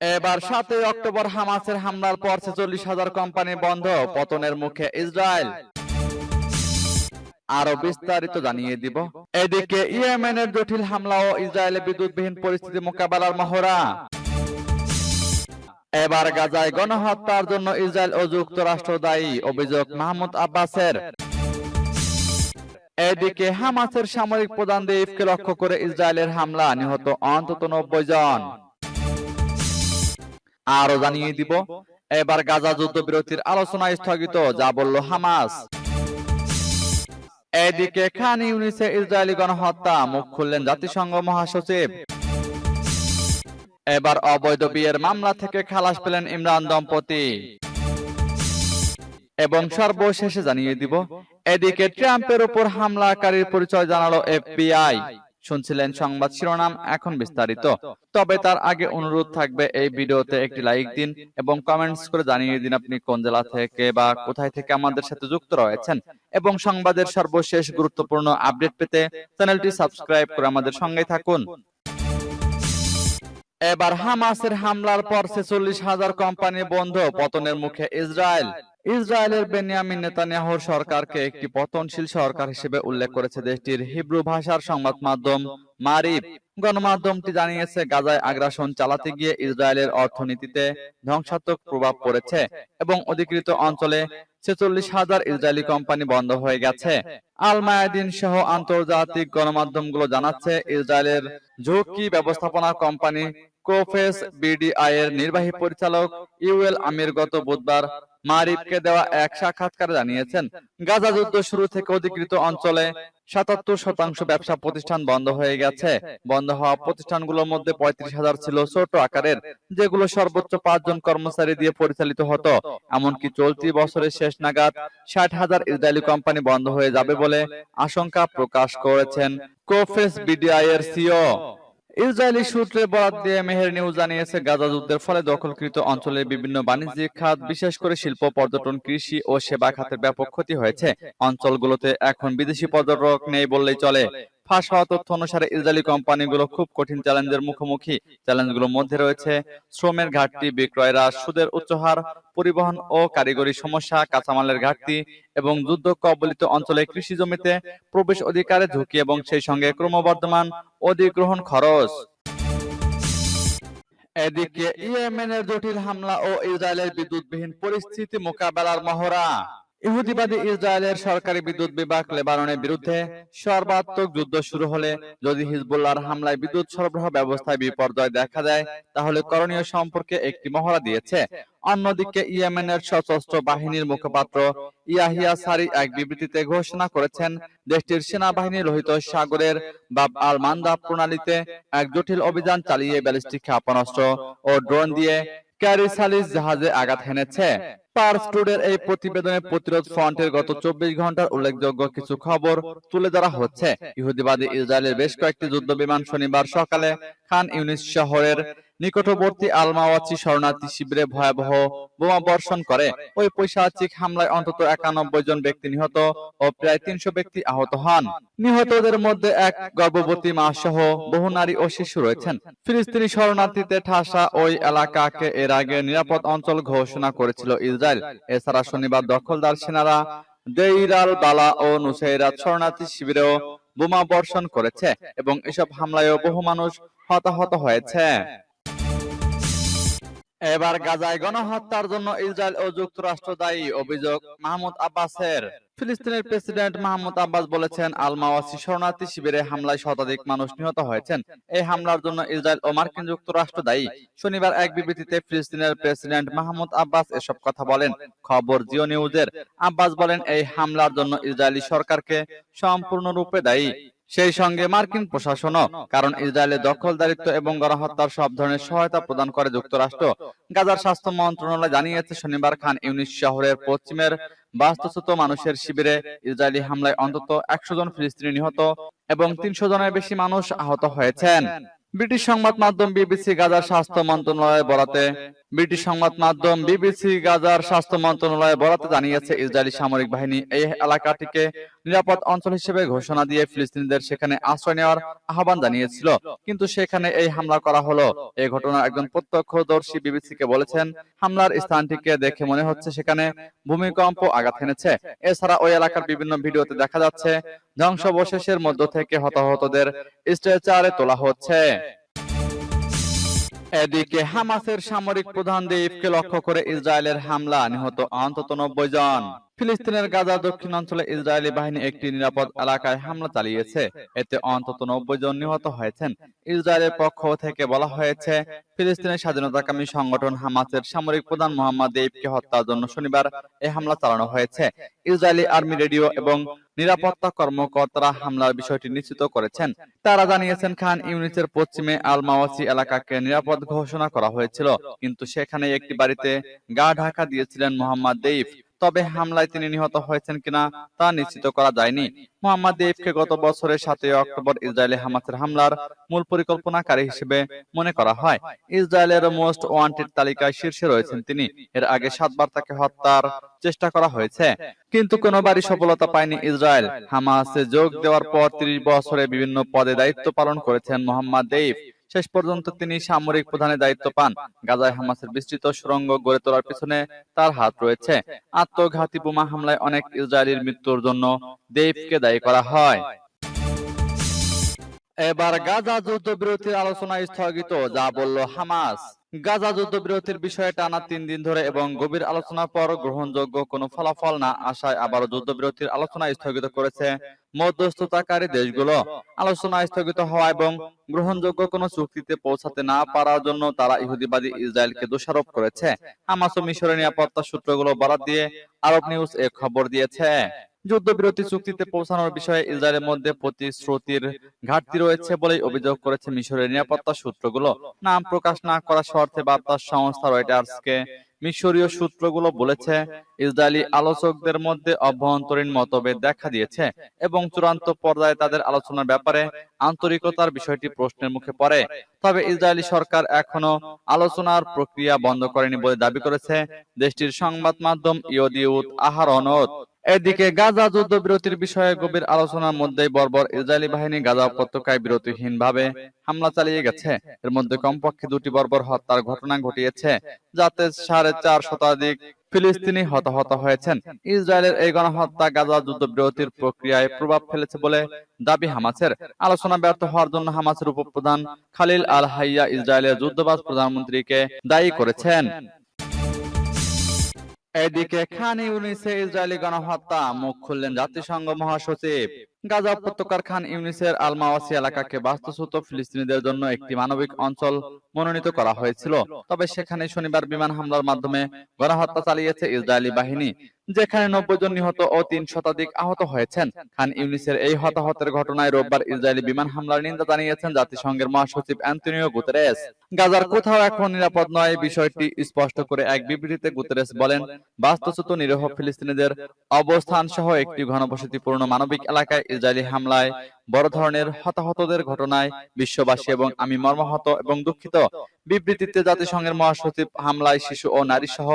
এবার সাতই অক্টোবর হামাসের হামলার পর ছেচল্লিশ হাজার কোম্পানি বন্ধ, পতনের মুখে ইসরায়েল। আরও বিস্তারিত জানিয়ে দিব। এদিকে ইয়েমেনের জটিল হামলা ও ইসরায়েলে বিদ্যুৎবিহীন পরিস্থিতি মোকাবেলার মহড়া। এবার গাজায় গণহত্যার জন্য ইসরায়েল ও যুক্তরাষ্ট্র দায়ী, অভিযোগ মাহমুদ আব্বাসের। এদিকে হামাসের সামরিক প্রধান দেবকে লক্ষ্য করে ইসরায়েলের হামলা, নিহত অন্তত নব্বই জন। আরও জানিয়ে দিব, এবার গাজা যুদ্ধবিরতির আলোচনা স্থগিত, যা বলল হামাস। এদিকে খান ইউনিসে ইসরায়েলি গণহত্যা, মুখ খুললেন জাতিসংঘ মহাসচিব। এবার অবৈধ বিয়ের মামলা থেকে খালাস পেলেন ইমরান দম্পতি। এবং সর্বশেষে জানিয়ে দিব, এদিকে ট্রাম্পের উপর হামলাকারীর পরিচয় জানালো এফবিআই। শুনছিলেন সংবাদ শিরোনাম এখন বিস্তারিত। তবে তার আগে অনুরোধ থাকবে এই ভিডিওতে একটি লাইক দিন এবং কমেন্টস করে জানিয়ে দিন আপনি কোন জেলা থেকে বা কোথায় থেকে আমাদের সাথে যুক্ত রয়েছেন এবং সংবাদের সর্বশেষ গুরুত্বপূর্ণ আপডেট পেতে চ্যানেলটি সাবস্ক্রাইব করে আমাদের সঙ্গে থাকুন। এবার হামাসের হামলার পর ছেচল্লিশ হাজার কোম্পানি বন্ধ পতনের মুখে ইসরায়েল। ইসরায়েলের বেনিয়ামিন নেতানিয়াহুর সরকারকে একটি পতনশীল সরকার হিসেবে উল্লেখ করেছে দেশটির হিব্রু ভাষার সংবাদ মাধ্যম মারিফ গণমাধ্যমটি জানিয়েছে, গাজায় আগ্রাসন চালাতে গিয়ে ইসরায়েলের অর্থনীতিতে ধ্বংসাত্মক প্রভাব পড়েছে এবং অধিকৃত অঞ্চলে ছেচল্লিশ হাজার ইসরায়েলি কোম্পানি বন্ধ হয়ে গেছে। আল মায়াদিন সহ আন্তর্জাতিক গণমাধ্যমগুলো জানাচ্ছে, ইসরায়েলের ঝুঁকি ব্যবস্থাপনা কোম্পানি কোফেস বিডিআই এর নির্বাহী পরিচালক ইউএল আমির গত বুধবার মারিফকে দেওয়া এক সাক্ষাৎকারে জানিয়েছেন, গাজা যুদ্ধ শুরু থেকে অধিকৃত অঞ্চলে সাতাত্তর শতাংশ ব্যবসা প্রতিষ্ঠান বন্ধ হয়ে গেছে। বন্ধ হওয়া প্রতিষ্ঠানগুলোর মধ্যে পঁয়ত্রিশ হাজার ছিল ছোট আকারের, যেগুলো সর্বোচ্চ পাঁচজন কর্মচারী দিয়ে পরিচালিত হতো। এমনকি চলতি বছরের শেষ নাগাদ ষাট হাজার ইসরায়েলি কোম্পানি বন্ধ হয়ে যাবে বলে আশঙ্কা প্রকাশ করেছেন কোফেস বিডিআই এর সিও। ইসরায়েলি সূত্রে বরাত দিয়ে মেহের নিউজ জানিয়েছে, গাজা যুদ্ধের ফলে দখলকৃত অঞ্চলের বিভিন্ন বাণিজ্যিক খাত, বিশেষ করে শিল্প, পর্যটন, কৃষি ও সেবা খাতের ব্যাপক ক্ষতি হয়েছে। অঞ্চলগুলোতে এখন বিদেশি পর্যটক নেই বললেই চলে। ফাঁস হওয়া তথ্য অনুসারে ইসরায়েলি কোম্পানিগুলো খুব কঠিন চ্যালেঞ্জের মুখোমুখি। চ্যালেঞ্জগুলোর মধ্যে রয়েছে শ্রমের ঘাটতি, বিক্রয় হ্রাস, সুদের উচ্চহার, পরিবহন ও কারিগরি সমস্যা, কাঁচামালের ঘাটতি এবং যুদ্ধ কবলিত অঞ্চলে কৃষি জমিতে প্রবেশ অধিকারের ঝুঁকি এবং সেই সঙ্গে ক্রমবর্ধমান অধিগ্রহণ খরচ। এদিকে ইয়েমেনের জটিল হামলা ও ইসরায়েলের বিদ্যুৎবিহীন পরিস্থিতি মোকাবেলার মহড়া। ইহুদিবাদী ইসরায়েলের সরকারি বিদ্যুৎ বিভাগ লেবাননের বিরুদ্ধে সর্বাত্মক যুদ্ধ শুরু হলে যদি হিজবুল্লাহর হামলায় বিদ্যুৎ সরবরাহ ব্যবস্থায় বিপর্যয় দেখা দেয় তাহলে করণীয় সম্পর্কে একটি মহড়া দিয়েছে। অন্যদিকে ইয়েমেনের সশস্ত্র বাহিনীর মুখপাত্র ইয়াহিয়া সারি এক বিবৃতিতে ঘোষণা করেছেন, দেশটির সেনাবাহিনী লোহিত সাগরের বাব আল মান্দা প্রণালীতে এক জটিল অভিযান চালিয়ে ব্যালিস্টিক ক্ষেপণাস্ত্র ও ড্রোন দিয়ে ক্যারিসালিস জাহাজে আঘাত হেনেছে। পার্স টুডের এই প্রতিবেদনে প্রতিরোধ ফ্রন্টের গত চব্বিশ ঘণ্টার উল্লেখযোগ্য কিছু খবর তুলে ধরা হচ্ছে। ইহুদিবাদী ইসরায়েলের বেশ কয়েকটি যুদ্ধ বিমান শনিবার সকালে খান ইউনিস শহরের নিকটবর্তী আলমাওয়াচি শরণার্থী শিবিরে ভয়াবহ বোমা বর্ষণ করে। ওই পৈশাচিক হামলায় অন্তত একানব্বই জন ব্যক্তি নিহত ও প্রায় তিনশো ব্যক্তি আহত হন। নিহতদের মধ্যে এক গর্ভবতী মা সহ বহু নারী ও শিশু রয়েছেন। ফিলিস্তিনি শরণার্থীতে ঠাসা ওই এলাকাকে এর আগে নিরাপদ অঞ্চল ঘোষণা করেছিল ইসরায়েল। এছাড়া শনিবার দখলদার সেনারা দেইরাল বালা ও নুসাইরাত শরণার্থী শিবিরেও বোমা বর্ষণ করেছে এবং এসব হামলায়ও বহু মানুষ হতাহত হয়েছে। এবার গাজায় গণহত্যার জন্য ইসরায়েল ও যুক্তরাষ্ট্র দায়ী, অভিযোগ মাহমুদ আব্বাসের। ফিলিস্তিনের প্রেসিডেন্ট মাহমুদ আব্বাস বলেছেন আল মাওয়াসি শরণার্থী শিবিরে হামলায় শতাধিক মানুষ নিহত হয়েছেন। এই হামলার জন্য ইসরায়েল ও মার্কিন যুক্তরাষ্ট্র দায়ী। শনিবার এক বিবৃতিতে ফিলিস্তিনের প্রেসিডেন্ট মাহমুদ আব্বাস এসব কথা বলেন। খবর জিও নিউজের। আব্বাস বলেন, এই হামলার জন্য ইসরায়েলি সরকারকে সম্পূর্ণরূপে দায়ী। সেই সঙ্গে মার্কিন প্রশাসনও, কারণ ইসরায়েলের দখলদারিত্ব এবং গণহত্যার সব ধরনের সহায়তা প্রদান করে যুক্তরাষ্ট্র। গাজার স্বাস্থ্য মন্ত্রণালয় জানিয়েছে, শনিবার খান ইউনিস শহরের পশ্চিমের বাস্তুচ্যুত মানুষের শিবিরে ইসরায়েলি হামলায় অন্তত একশো জন ফিলিস্তিনি নিহত এবং তিনশো জনের বেশি মানুষ আহত হয়েছেন। ব্রিটিশ সংবাদ মাধ্যম বিবিসি গাজার স্বাস্থ্য মন্ত্রণালয় বরাতে ব্রিটিশ সংবাদ মাধ্যম বিবিসি গাজার স্বাস্থ্য মন্ত্রণালয় বরাতে জানিয়েছে, ইসরায়েলি সামরিক বাহিনী এই এলাকাটিকে নিরাপদ অঞ্চল হিসেবে ঘোষণা দিয়ে ফিলিস্তিনিদের সেখানে আশ্রয় নেওয়ার আহ্বান জানিয়েছিল। কিন্তু সেখানে এই হামলা করা হলো। এই ঘটনার একজন প্রত্যক্ষদর্শী বিবিসিকে বলেছেন, হামলার স্থানটিকে দেখে মনে হচ্ছে সেখানে ভূমিকম্প আঘাত এনেছে। এছাড়া ওই এলাকার বিভিন্ন ভিডিওতে দেখা যাচ্ছে, ধ্বংসাবশেষের মধ্য থেকে হতাহতদের স্ট্রেচারে তোলা হচ্ছে। এদিকে হামাসের সামরিক প্রধান দ্বীপকে লক্ষ্য করে ইসরায়েলের হামলা নিহত অন্তত নব্বই জন। ফিলিস্তিনের গাজা দক্ষিণ অঞ্চলে ইসরায়েলি বাহিনী একটি নিরাপদ এলাকায় হামলা চালিয়েছে। এতে অন্তত নব্বই জন নিহত হয়েছেন। ইসরায়েলের পক্ষ থেকে বলা হয়েছে, ফিলিস্তিনের স্বাধীনতাকামী সংগঠন হামাসের সামরিক প্রধান মোহাম্মদ দেবকে হত্যার জন্য শনিবার এই হামলা চালানো হয়েছে। ইসরায়েলি আর্মি রেডিও এবং নিরাপত্তা কর্মকর্তারা হামলার বিষয়টি নিশ্চিত করেছেন। তারা জানিয়েছেন খান ইউনিসের পশ্চিমে আল মাওয়াসি এলাকাকে নিরাপদ ঘোষণা করা হয়েছিল, কিন্তু সেখানে একটি বাড়িতে গা ঢাকা দিয়েছিলেন মোহাম্মদ দেইফ। তবে হামলায় তিনি নিহত হয়েছেন কিনা তা নিশ্চিত করা যায়নি। মোহাম্মদ দেইফকে গত বছরের সাতই অক্টোবর ইসরায়েলি হামাসের হামলার মূল পরিকল্পনাকারী হিসেবে মনে করা হয়। ইসরায়েলের মোস্ট ওয়ান্টেড তালিকায় শীর্ষে রয়েছেন তিনি। এর আগে সাতবার তাকে হত্যার চেষ্টা করা হয়েছে, কিন্তু কোনোবারই সফলতা পায়নি ইসরায়েল। হামাসে যোগ দেওয়ার পর ত্রিশ বছরে বিভিন্ন পদে দায়িত্ব পালন করেছেন মোহাম্মদ দেইফ। শেষ পর্যন্ত তিনি সামরিক প্রধানের দায়িত্ব পান। গাজায় হামাসের বিস্তৃত সুড়ঙ্গ গড়ে তোলার পিছনে তার হাত রয়েছে। আত্মঘাতী বোমা হামলায় অনেক ইসরায়েলির মৃত্যুর জন্য দেবকে দায়ী করা হয়। এবার গাজা যুদ্ধবিরতির আলোচনা স্থগিত, যা বলল হামাস। গাজা যুদ্ধবিরতির বিষয়ে টানা তিন দিন ধরে এবং গভীর আলোচনার পর গ্রহণযোগ্য কোনো ফলাফল না আসায় আবারও যুদ্ধবিরতির আলোচনা স্থগিত করেছে মধ্যস্থতাকারী দেশগুলো আলোচনা স্থগিত হওয়া এবং গ্রহণযোগ্য কোনো চুক্তিতে পৌঁছাতে না পারার জন্য তারা ইহুদিবাদী ইসরায়েলকে দোষারোপ করেছে। হামাস ও মিশরের নিরাপত্তা সূত্রগুলো বরাদ দিয়ে আরব নিউজ এ খবর দিয়েছে। যুদ্ধবিরতি চুক্তিতে পৌঁছানোর বিষয়ে ইসরায়েলের মধ্যে প্রতিশ্রুতির ঘাটতি রয়েছে বলেই অভিযোগ করেছে মিশরের নিরাপত্তা সূত্রগুলো। নাম প্রকাশ না করা শর্তে বার্তা সংস্থা রয়টার্সকে মিশরীয় সূত্রগুলো বলেছে ইসরায়েলি আলোচকদের মধ্যে অভ্যন্তরীণ মতভেদ দেখা দিয়েছে এবং চূড়ান্ত পর্যায়ে তাদের আলোচনার ব্যাপারে আন্তরিকতার বিষয়টি প্রশ্নের মুখে পড়ে। তবে ইসরায়েলি সরকার এখনও আলোচনার প্রক্রিয়া বন্ধ করেনি বলে দাবি করেছে দেশটির সংবাদ মাধ্যম ইয়দিউত আহারনত এদিকে গাজা যুদ্ধবিরতির বিষয়ে গভীর আলোচনার মধ্যেই বর্বর ইসরায়েলি বাহিনী গাজা উপত্যকায় বিরতিহীনভাবে হামলা চালিয়ে গেছে। এর মধ্যে কমপক্ষে দুটি বর্বর হত্যার ঘটনা ঘটিয়েছে যাতে সাড়ে চার শতাধিক ফিলিস্তিনি হতাহত হয়েছেন। ইসরায়েলের এই গণহত্যা গাজা যুদ্ধবিরতির প্রক্রিয়ায় প্রভাব ফেলেছে বলে দাবি হামাসের। আলোচনা ব্যর্থ হওয়ার জন্য হামাসের উপপ্রধান খালিল আল হাইয়া ইসরায়েলের যুদ্ধবাজ প্রধানমন্ত্রীকে দায়ী করেছেন। এদিকে খান ইউনিসে ইসরায়েলি গণহত্যা। মুখ খুললেন জাতিসংঘ মহাসচিব। গাজা উপত্যকার খান ইউনিসের আলমাওয়াসি এলাকাকে বাস্তুচ্যুত ফিলিস্তিনিদের জন্য একটি মানবিক অঞ্চল মনোনীত করা হয়েছিল। তবে সেখানে শনিবার বিমান হামলার মাধ্যমে গণহত্যা চালিয়েছে ইসরায়েলি বাহিনী যেখানে নব্বই জন নিহত ও তিন শতাধিক আহত হয়েছেন। খান ইউনিসের এই হতাহতের ঘটনায় রোববার ইসরায়েলি বিমান হামলার নিন্দা জানিয়েছেন জাতিসংঘের মহাসচিব অ্যান্টনিও গুতেরেস। গাজার কোথাও এখন নিরাপদ নয় বিষয়টি স্পষ্ট করে এক বিবৃতিতে গুতেরেস বলেন বাস্তুচ্যুত নিরীহ ফিলিস্তিনিদের অবস্থান সহ একটি ঘনবসতিপূর্ণ মানবিক এলাকায় ইসরায়েলি হামলায় বড় ধরনের হতাহতদের ঘটনায় বিশ্ববাসী এবং আমি মর্মাহত এবং দুঃখিত। বিবৃতিতে জাতিসংঘের মহাসচিব হামলায় শিশু ও নারী সহ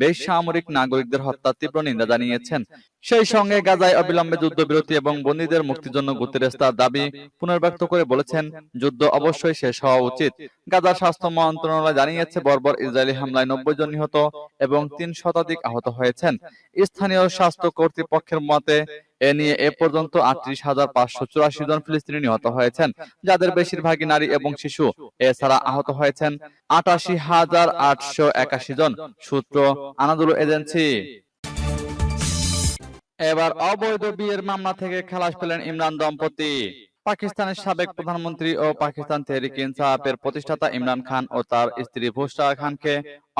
বেসামরিক নাগরিকদের হত্যা তীব্র নিন্দা জানিয়েছেন। সেই সঙ্গে গাজায় অবিলম্বে যুদ্ধবিরতি এবং বন্দীদের মুক্তির জন্য গুতেরেস তার দাবি পুনর্ব্যক্ত করে বলেছেন, যুদ্ধ অবশ্যই শেষ হওয়া উচিত। গাজার স্বাস্থ্য মন্ত্রণালয় জানিয়েছে, বর্বর ইসরায়েলি হামলায় নব্বই জন নিহত এবং তিন শতাধিক আহত হয়েছেন। স্থানীয় স্বাস্থ্য কর্তৃপক্ষের মতে এ নিয়ে এ পর্যন্ত আটত্রিশ হাজার পাঁচশো চুরাশি জন ফিলিস্তিনি নিহত হয়েছেন যাদের বেশিরভাগই নারী এবং শিশু। এছাড়া আহত হয়েছেন আটাশি হাজার আটশো একাশি জন সূত্র আনাদুল এজেন্সি। এবার অবৈধ বিয়ের মামলা থেকে খালাস পেলেন ইমরান দম্পতি। পাকিস্তানের সাবেক প্রধানমন্ত্রী ও পাকিস্তান তেহরিক ইনসাফের প্রতিষ্ঠাতা ইমরান খান ও তার স্ত্রী বুশরা খানকে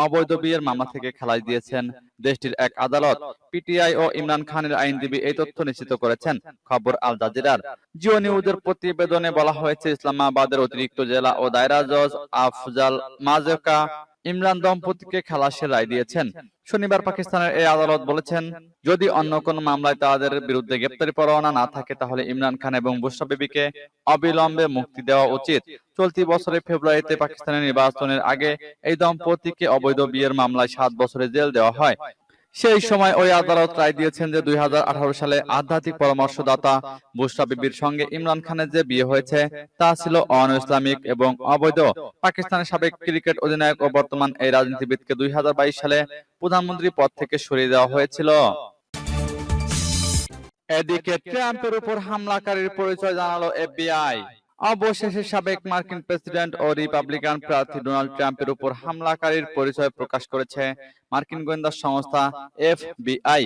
অবৈধ বিয়ের মামলা থেকে খালাস দিয়েছেন দেশটির এক আদালত। পিটিআই ও ইমরান খানের আইনজীবী এই তথ্য নিশ্চিত করেছেন। খবর আল জাজিরার। জিও নিউজের প্রতিবেদনে বলা হয়েছে ইসলামাবাদের অতিরিক্ত জেলা ও দায়রা জজ আফজাল মাজেকা ইমরান দম্পতিকে খালাসের রায় দিয়েছেন। শনিবার পাকিস্তানের এই আদালত বলেছেন যদি অন্য কোনো মামলায় তাদের বিরুদ্ধে গ্রেপ্তারি পরোয়ানা না থাকে তাহলে ইমরান খান এবং বুসা বিবিকে অবিলম্বে মুক্তি দেওয়া উচিত। চলতি বছরের ফেব্রুয়ারিতে পাকিস্তানের নির্বাচনের আগে এই দম্পতিকে অবৈধ বিয়ের মামলায় সাত বছরের জেল দেওয়া হয়। সেই সময় ওই আদালত রায় দিয়েছেন যে দুই সালে আধ্যাত্মিক পরামর্শদাতা বুশরা বিবির সঙ্গে ইমরান খানের যে বিয়ে হয়েছে, তা ছিল অন ইসলামিক এবং অবৈধ। পাকিস্তানের সাবেক ক্রিকেট অধিনায়ক ও বর্তমান এই রাজনীতিবিদকে দুই হাজার বাইশ সালে প্রধানমন্ত্রী পদ থেকে সরিয়ে দেওয়া হয়েছিল। এদিকে ট্রাম্পের উপর হামলাকারীর পরিচয় জানালো এফবিআই। অবশেষে সাবেক মার্কিন প্রেসিডেন্ট ও রিপাবলিকান প্রার্থী ডোনাল্ড ট্রাম্পের উপর হামলাকারীর পরিচয় প্রকাশ করেছে মার্কিন গোয়েন্দা সংস্থা এফবিআই।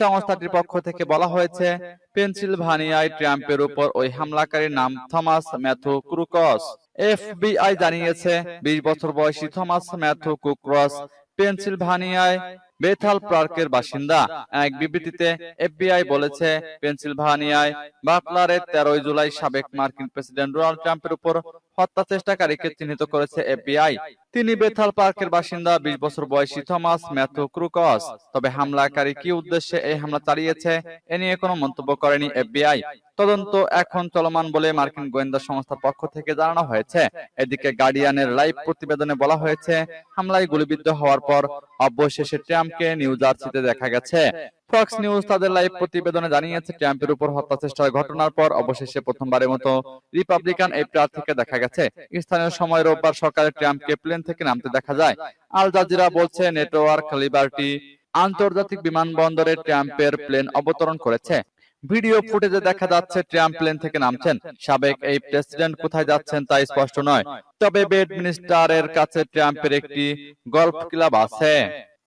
সংস্থাটির পক্ষ থেকে বলা হয়েছে, পেনসিলভানিয়ায় ট্রাম্পের উপর ওই হামলাকারীর নাম থমাস ম্যাথু ক্রুকস। এফবিআই জানিয়েছে, বিশ বছর বয়সী থমাস ম্যাথু কুক্রস পেনসিলভানিয়ায় বেথাল পার্কের বাসিন্দা এক বিবৃতিতে এফবিআই বলেছে পেনসিলভানিয়ায় বাটলারের তেরোই জুলাই সাবেক মার্কিন প্রেসিডেন্ট ডোনাল্ড ট্রাম্পের উপর হত্যা চেষ্টাকারীকে চিহ্নিত করেছে এফবিআই। তিনি বেথাল পার্কের বাসিন্দা, বিশ বছর বয়সী থমাস ম্যাথু ক্রুকস। তবে হামলাকারী কি উদ্দেশ্যে এই হামলা চালিয়েছে, এ নিয়ে কোনো মন্তব্য করেনি এফবিআই। তদন্ত এখন চলমান বলে মার্কিন গোয়েন্দা সংস্থার পক্ষ থেকে জানানো হয়েছে। এদিকে গার্ডিয়ানের লাইভ প্রতিবেদনে বলা হয়েছে, হামলায় গুলিবিদ্ধ হওয়ার পর অবশেষে ট্রাম্পকে নিউ জার্সিতে দেখা গেছে। ফক্স নিউজ তাদের লাইভ প্রতিবেদনে জানিয়েছে ট্রাম্পের উপর হত্যা চেষ্টার ঘটনার পর অবশেষে প্রথমবারের মতো রিপাবলিকান এই প্রার্থীকে দেখা গেছে। স্থানীয় সময় রোববার সকালে ট্রাম্পকে প্লেন থেকে নামতে দেখা যায়। আল জাজিরা বলছে নেটওয়ার্ক লিবার্টি আন্তর্জাতিক বিমানবন্দরে ট্রাম্পের প্লেন অবতরণ করেছে। ভিডিও ফুটেজে দেখা যাচ্ছে ট্রাম্প প্লেন থেকে নামছেন। সাবেক এই প্রেসিডেন্ট কোথায় যাচ্ছেন তা স্পষ্ট নয়। তবে বেড মিনিস্টারের কাছে ট্রাম্পের একটি গল্ফ ক্লাব আছে।